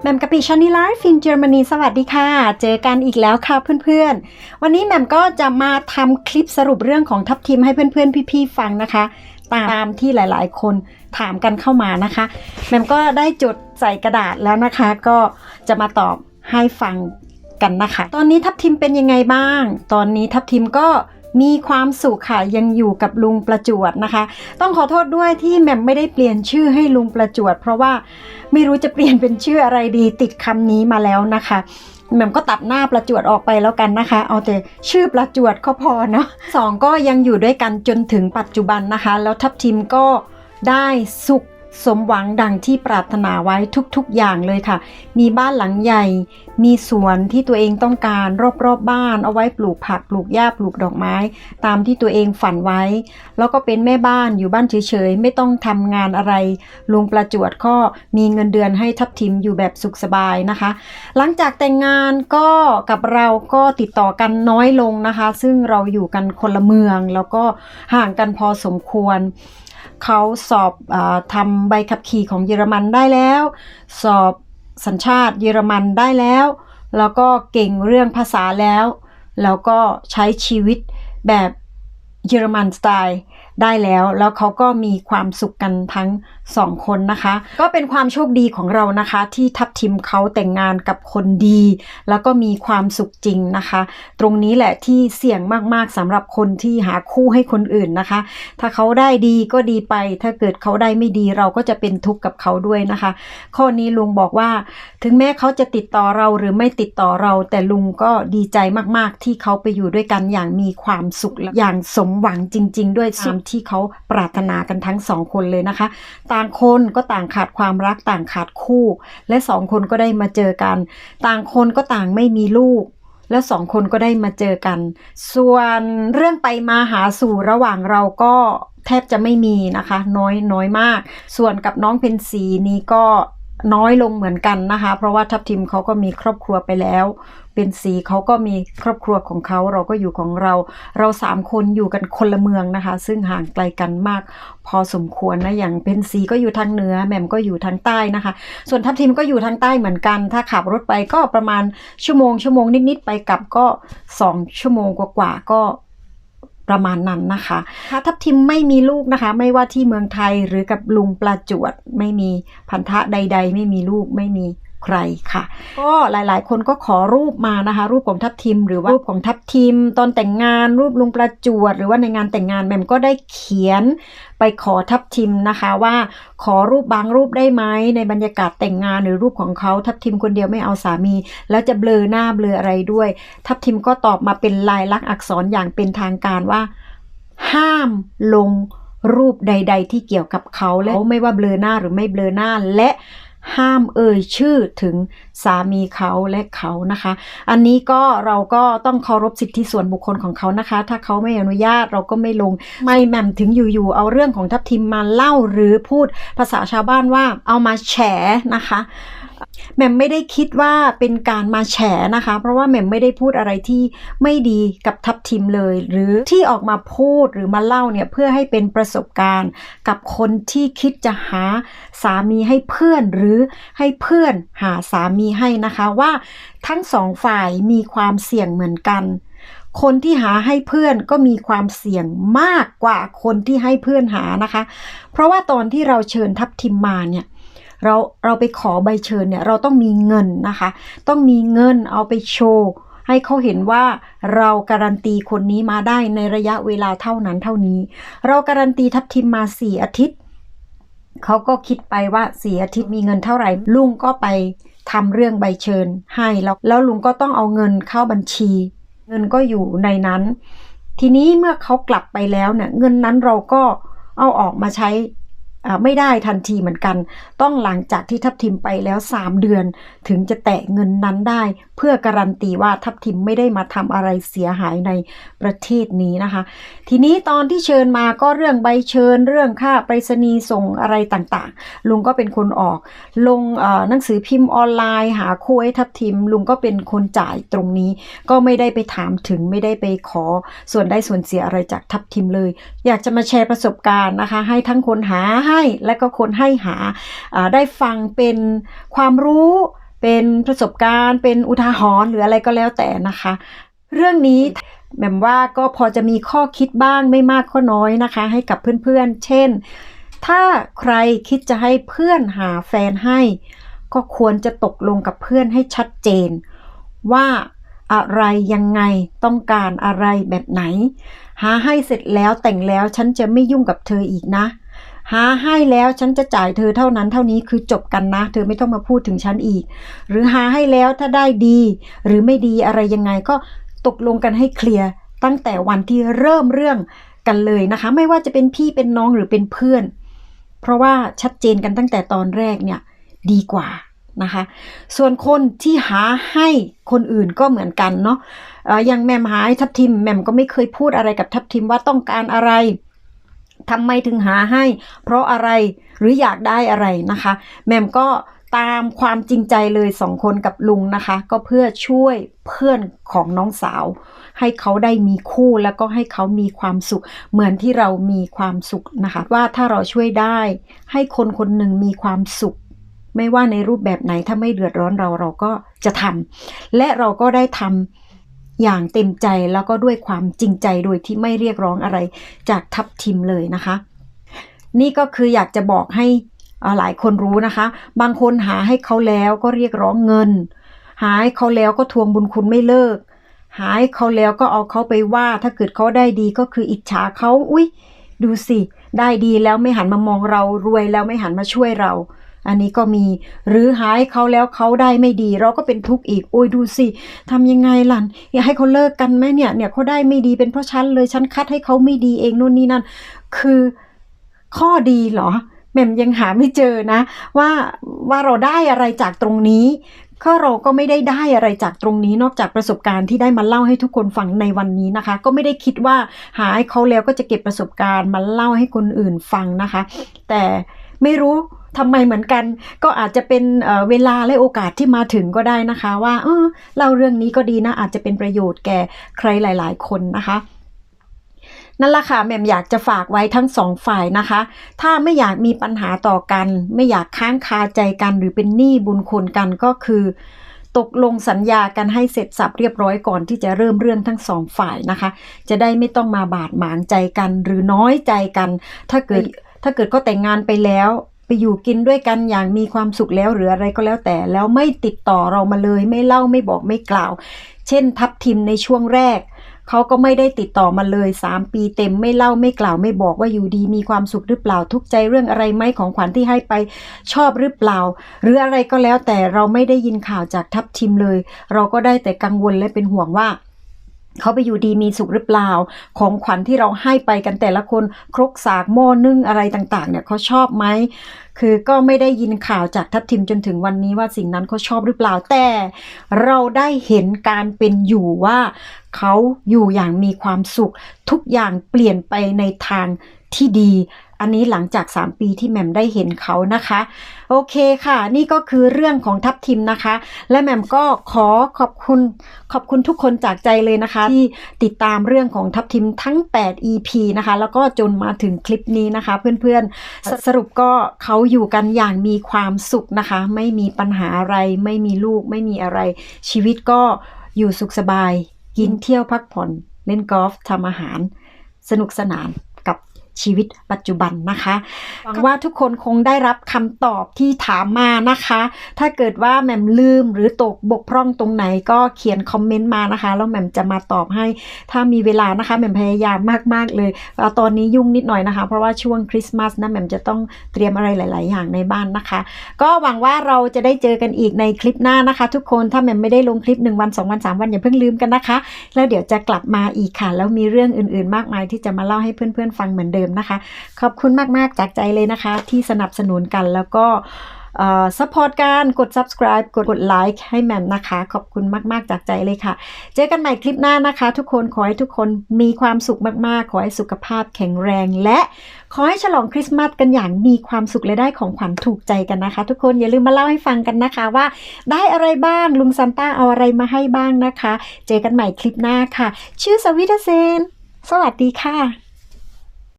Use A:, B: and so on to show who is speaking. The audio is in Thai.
A: แหม่มกะปิชานีไลฟ์ฟินเยอรมนีสวัสดีค่ะ เจอกันอีกแล้วค่ะเพื่อนๆ วันนี้แหม่มก็จะมาทำคลิปสรุปเรื่องของทัพทีมให้เพื่อนๆ พี่ๆ ฟังนะคะ ตามที่หลายๆ คนถามกันเข้ามานะคะแหม่มก็ได้จดใส่กระดาษแล้วนะคะ ก็จะมาตอบให้ฟังกันนะคะ ตอนนี้ทัพทีมเป็นยังไงบ้าง ตอนนี้ทัพทีมก็ มีความสุขค่ะยังอยู่กับลุงประจวดนะคะ ต้องขอโทษด้วยที่แหม่มไม่ได้เปลี่ยนชื่อให้ลุงประจวด เพราะว่าไม่รู้จะเปลี่ยนเป็นชื่ออะไรดีติดคำนี้มาแล้วนะคะแหม่มก็ตัดหน้าประจวดออกไปแล้วกันนะคะ เอาแต่ชื่อประจวดก็พอเนาะสองก็ยังอยู่ด้วยกันจนถึงปัจจุบันนะคะ แล้วทัพทีมก็ได้สุข สมหวังดังที่ปรารถนาไว้ทุกๆอย่างเลยค่ะ มีบ้านหลังใหญ่ มีสวนที่ตัวเองต้องการรอบๆบบ้าน เอาไว้ปลูกผัก ปลูกหญ้า ปลูกดอกไม้ ตามที่ตัวเองฝันไว้ แล้วก็เป็นแม่บ้านอยู่บ้านเฉยๆ ไม่ต้องทำงานอะไร ลุงประจวดก็มีเงินเดือนให้ทับทิมอยู่แบบสุขสบายนะคะ หลังจากแต่งงานก็กับเราก็ติดต่อกันน้อยลงนะคะ ซึ่งเราอยู่กันคนละเมืองแล้วก็ห่างกันพอสมควร เขาสอบอทำใบขับขี่ของเยอรมันได้แล้ว สอบสัญชาติเยอรมันได้แล้ว แล้วก็เก่งเรื่องภาษาแล้ว แล้วก็ใช้ชีวิตแบบเยอรมันสไตล์ ได้แล้ว แล้วเขาก็มีความสุขกันทั้งสองคนนะคะ ก็เป็นความโชคดีของเรานะคะ ที่ทัพทิมเขาแต่งงานกับคนดี แล้วก็มีความสุขจริงนะคะ ตรงนี้แหละที่เสี่ยงมากๆสำหรับคนที่หาคู่ให้คนอื่นนะคะ ถ้าเขาได้ดีก็ดีไป ถ้าเกิดเขาได้ไม่ดีเราก็จะเป็นทุกข์กับเขาด้วยนะคะ ข้อนี้ลุงบอกว่า ถึงแม้เขาจะติดต่อเราหรือไม่ติดต่อเรา แต่ลุงก็ดีใจมากๆ ที่เขาไปอยู่ด้วยกันอย่างมีความสุขอย่างสมหวังจริง ๆ ด้วยตามที่เขาปรารถนากันทั้งสองคนเลยนะคะ ต่างคนก็ต่างขาดความรักต่างขาดคู่ และสองคนก็ได้มาเจอกัน ต่างคนก็ต่างไม่มีลูกแล้วสองคนก็ได้มาเจอกัน ส่วนเรื่องไปมาหาสู่ระหว่างเราก็แทบจะไม่มีนะคะ น้อยน้อยมาก ส่วนกับน้องเพนสีนี้ก็น้อยลงเหมือนกันนะคะ เพราะว่าทัพทิมเขาก็มีครอบครัวไปแล้ว เป็นสีเขาก็มีครอบครัวของเขาเราก็อยู่ของเรา เราสามคนอยู่กันคนละเมืองนะคะ ซึ่งห่างไกลกันมาก พอสมควรนะอย่างเป็นสีก็อยู่ทางเหนือแหม่มก็อยู่ทางใต้นะคะ ส่วนทัพทิมก็อยู่ทางใต้เหมือนกัน ถ้าขับรถไปก็ประมาณชั่วโมงชั่วโมงนิดๆไปกลับก็สองชั่วโมงกว่าๆก็ประมาณนั้นนะคะถ้าทัพทิมไม่มีลูกนะคะ ไม่ว่าที่เมืองไทยหรือกับลุงประจวด ไม่มีพันธะใด ๆ ไม่มีลูกไม่มี ใครค่ะ ก็หลายๆ คนก็ขอรูปมานะคะ รูปของทัพทิม หรือว่ารูปของทัพทิม ตอนแต่งงานรูปลุงประจวด หรือว่าในงานแต่งงานแม่มก็ได้เขียนไปขอทัพทิมนะคะว่าขอรูปบางรูปได้ไหมในบรรยากาศแต่งงานหรือรูปของเขาทัพทิมคนเดียวไม่เอาสามี แล้วจะเบลอหน้าเบลออะไรด้วย ทัพทิมก็ตอบมาเป็นลายลักษณ์อักษรอย่างเป็นทางการว่า ห้ามลงรูปใด ๆ ที่เกี่ยวกับเขาและไม่ว่าเบลอหน้าหรือไม่เบลอหน้าและ ห้ามเอ่ยชื่อถึงสามีเขาและเขานะคะ อันนี้ก็เราก็ต้องเคารพสิทธิส่วนบุคคลของเขานะคะ ถ้าเขาไม่อนุญาตเราก็ไม่ลง ไม่แหม่มถึงอยู่ๆเอาเรื่องของทัพทิมมาเล่าหรือพูดภาษาชาวบ้านว่าเอามาแฉนะคะ แหม่มไม่ได้คิดว่าเป็นการมาแฉนะคะ เพราะว่าแหม่มไม่ได้พูดอะไรที่ไม่ดีกับทัพทิมเลย หรือที่ออกมาพูดหรือมาเล่าเนี่ยเพื่อให้เป็นประสบการณ์ กับคนที่คิดจะหาสามีให้เพื่อนหรือให้เพื่อนหาสามีให้นะคะว่าทั้งสองฝ่ายมีความเสี่ยงเหมือนกันคนที่หาให้เพื่อนก็มีความเสี่ยงมากกว่าคนที่ให้เพื่อนหานะคะ เพราะว่าตอนที่เราเชิญทัพทิมมาเนี่ย เราเราไปขอใบเชิญเนี่ยเราต้องมีเงินนะคะ ต้องมีเงินเอาไปโชว์ให้เขาเห็นว่าเราการันตีคนนี้มาได้ในระยะเวลาเท่านั้นเท่านี้ เราการันตีทัพทิมมาสี่อาทิตย์เขาก็คิดไปว่าสี่อาทิตย์มีเงินเท่าไหร่ ลุงก็ไปทำเรื่องใบเชิญให้แล้วแล้วลุงก็ต้องเอาเงินเข้าบัญชี เงินก็อยู่ในนั้น ทีนี้เมื่อเขากลับไปแล้วเนี่ยเงินนั้นเราก็เอาออกมาใช้ ไม่ได้ทันทีเหมือนกัน ต้องหลังจากที่ทัพทิมไปแล้ว 3 เดือน ถึงจะแตะเงินนั้นได้ เพื่อการันตีว่าทัพทิมไม่ได้มาทำอะไรเสียหายในประเทศนี้นะคะ ทีนี้ตอนที่เชิญมาก็เรื่องใบเชิญ เรื่องค่าไปรษณีย์ส่งอะไรต่างๆ ลุงก็เป็นคนออก ลงหนังสือพิมพ์ออนไลน์ หาคู่ให้ทัพทิม ลุงก็เป็นคนจ่ายตรงนี้ ก็ไม่ได้ไปถามถึงไม่ได้ไปขอ ส่วนได้ส่วนเสียอะไรจากทัพทิมเลย อยากจะมาแชร์ประสบการณ์นะคะ ให้ทั้งคนหาให้และก็คนให้หาได้ฟังเป็นความรู้เป็นประสบการณ์ เป็นอุทาหรณ์หรืออะไรก็แล้วแต่นะคะ เรื่องนี้แหม่มว่าก็พอจะมีข้อคิดบ้างไม่มากก็น้อยนะคะ ให้กับเพื่อนๆ เช่น ถ้าใครคิดจะให้เพื่อนหาแฟนให้ ก็ควรจะตกลงกับเพื่อนให้ชัดเจน ว่าอะไรยังไงต้องการอะไรแบบไหน หาให้เสร็จแล้วแต่งแล้วฉันจะไม่ยุ่งกับเธออีกนะ หาให้แล้วฉันจะจ่ายเธอเท่านั้นเท่านี้คือจบกันนะ เธอไม่ต้องมาพูดถึงฉันอีก หรือหาให้แล้วถ้าได้ดี หรือไม่ดีอะไรยังไงก็ตกลงกันให้เคลียร์ตั้งแต่วันที่เริ่มเรื่องกันเลยนะคะ ไม่ว่าจะเป็นพี่เป็นน้องหรือเป็นเพื่อน เพราะว่าชัดเจนกันตั้งแต่ตอนแรกเนี่ยดีกว่านะคะ ส่วนคนที่หาให้คนอื่นก็เหมือนกันเนาะอย่างแหมมหาให้ทับทิมแหมมก็ไม่เคยพูดอะไรกับทับทิมว่าต้องการอะไร ทำไมถึงหาให้ เพราะอะไรหรืออยากได้อะไรนะคะ แมมก็ตามความจริงใจเลยสองคนกับลุงนะคะ ก็เพื่อช่วยเพื่อนของน้องสาว ให้เขาได้มีคู่แล้วก็ให้เขามีความสุข เหมือนที่เรามีความสุขนะคะ ว่าถ้าเราช่วยได้ ให้คนคนหนึ่งมีความสุข ไม่ว่าในรูปแบบไหนถ้าไม่เดือดร้อนเราเราก็จะทำและเราก็ได้ทำ อย่างเต็มใจแล้วก็ด้วยความจริงใจโดยที่ไม่เรียกร้องอะไรจากทัพทีมเลยนะคะ นี่ก็คืออยากจะบอกให้หลายคนรู้นะคะ บางคนหาให้เขาแล้วก็เรียกร้องเงิน หาให้เขาแล้วก็ทวงบุญคุณไม่เลิก หาให้เขาแล้วก็เอาเขาไปว่าถ้าเกิดเขาได้ดีก็คืออิจฉาเขาอุ้ยดูสิ ได้ดีแล้วไม่หันมามองเรารวยแล้วไม่หันมาช่วยเรา อันนี้ก็มีหรือหาให้เขาแล้วเขาได้ไม่ดี เราก็เป็นทุกข์อีกโอ้ยดูสิทำยังไงล่ะอยากให้เขาเลิกกันไหมเนี่ยเนี่ยเขาได้ไม่ดีเป็นเพราะฉันเลยฉันคัดให้เขาไม่ดีเองนู่นนี่นั่น คือข้อดีเหรอแหม่มยังหาไม่เจอนะ ว่าว่าเราได้อะไรจากตรงนี้ก็เราก็ไม่ได้ได้อะไรจากตรงนี้นอกจากประสบการณ์ที่ได้มาเล่าให้ทุกคนฟังในวันนี้นะคะ ก็ไม่ได้คิดว่าหาให้เขาแล้วก็จะเก็บประสบการณ์มาเล่าให้คนอื่นฟังนะคะ แต่ไม่รู้ ทำไมเหมือนกัน ก็อาจจะเป็นเวลาและโอกาสที่มาถึงก็ได้นะคะว่าเออเล่าเรื่องนี้ก็ดีนะอาจจะเป็นประโยชน์แก่ใครหลาย ๆ คนนะคะนั่นแหละค่ะแม่มอยากจะฝากไว้ทั้งสองฝ่ายนะคะ ถ้าไม่อยากมีปัญหาต่อกัน ไม่อยากค้างคาใจกัน หรือเป็นหนี้บุญคุณกันก็คือ ตกลงสัญญากันให้เสร็จสับเรียบร้อยก่อนที่จะเริ่มเรื่องทั้งสองฝ่ายนะคะ จะได้ไม่ต้องมาบาดหมางใจกัน หรือน้อยใจกัน ถ้าเกิดถ้าเกิดก็แต่งงานไปแล้ว ไปอยู่กินด้วยกันอย่างมีความสุขแล้วหรืออะไรก็แล้วแต่แล้วไม่ติดต่อเรามาเลยไม่เล่าไม่บอกไม่กล่าว เช่น ทับทิมในช่วงแรกเขาก็ไม่ได้ติดต่อมาเลย 3 ปีเต็มไม่เล่าไม่กล่าวไม่บอกว่าอยู่ดีมีความสุขหรือเปล่าทุกใจเรื่องอะไรไหมของขวัญที่ให้ไปชอบหรือเปล่า หรืออะไรก็แล้วแต่เราไม่ได้ยินข่าวจากทัพทิมเลย เราก็ได้แต่กังวลและเป็นห่วงว่า เขาไปอยู่ดีมีสุขหรือเปล่า ของขวัญที่เราให้ไปกันแต่ละคนครกสากหม้อนึ่งอะไรต่าง ๆ เนี่ยเขาชอบไหมคือก็ไม่ได้ยินข่าวจากทัพทิมจนถึงวันนี้ว่าสิ่งนั้นเขาชอบหรือเปล่าแต่เราได้เห็นการเป็นอยู่ว่าเขาอยู่อย่างมีความสุข ทุกอย่างเปลี่ยนไปในทางที่ดี อันนี้หลังจาก 3 ปีที่แหม่มได้เห็นเขานะคะ โอเคค่ะ นี่ก็คือเรื่องของทัพทิมนะคะ และแหม่มก็ขอขอบคุณขอบคุณทุกคนจากใจเลยนะคะ ที่ติดตามเรื่องของทัพทิมทั้ง 8 EP นะคะ แล้วก็จนมาถึงคลิปนี้นะคะ เพื่อนๆสสรุปก็เขาอยู่กันอย่างมีความสุขนะคะ ไม่มีปัญหาอะไร ไม่มีลูกไม่มีอะไร ชีวิตก็อยู่สุขสบาย กินเที่ยวพักผ่อน เล่นกอล์ฟทำอาหาร สนุกสนาน ชีวิตปัจจุบันนะคะหวังว่าทุกคนคงได้รับคำตอบที่ถามมานะคะ ถ้าเกิดว่าแหม่มลืมหรือตกบกพร่องตรงไหนก็เขียนคอมเมนต์มานะคะแล้วแหม่มจะมาตอบให้ ถ้ามีเวลานะคะแหม่มพยายามมาก ๆ เลยเอ่อตอนนี้ยุ่งนิดหน่อยนะคะ เพราะว่าช่วงคริสต์มาสนะแหม่มจะต้องเตรียมอะไรหลาย ๆ อย่างในบ้านนะคะ ก็หวังว่าเราจะได้เจอกันอีกในคลิปหน้านะคะ ทุกคนถ้าแหม่มไม่ได้ลงคลิป1วัน2วัน3วันอย่าเพิ่งลืมกันนะคะ แล้วเดี๋ยวจะกลับมาอีกค่ะ แล้วมีเรื่องอื่น ๆ มากมายที่จะมาเล่าให้เพื่อน ๆ ฟังเหมือนเดิมนะคะ ขอบคุณมากๆจากใจเลยนะคะ ที่สนับสนุนกันแล้วก็ซัพพอร์ตการกด subscribe กดกดไลค์ให้แมมนะคะ ขอบคุณมาก ๆ จากใจเลยค่ะ เจอกันใหม่คลิปหน้านะคะ ทุกคนขอให้ทุกคนมีความสุขมาก ๆ ขอให้สุขภาพแข็งแรง และขอให้ฉลองคริสต์มาสกันอย่างมีความสุขและได้ของขวัญถูกใจกันนะคะ ทุกคนอย่าลืมมาเล่าให้ฟังกันนะคะว่า ได้อะไรบ้างลุงซันต้าเอาอะไรมาให้บ้างนะคะ เจอกันใหม่คลิปหน้าค่ะ ชื่อสวิตเซน สวัสดีค่ะ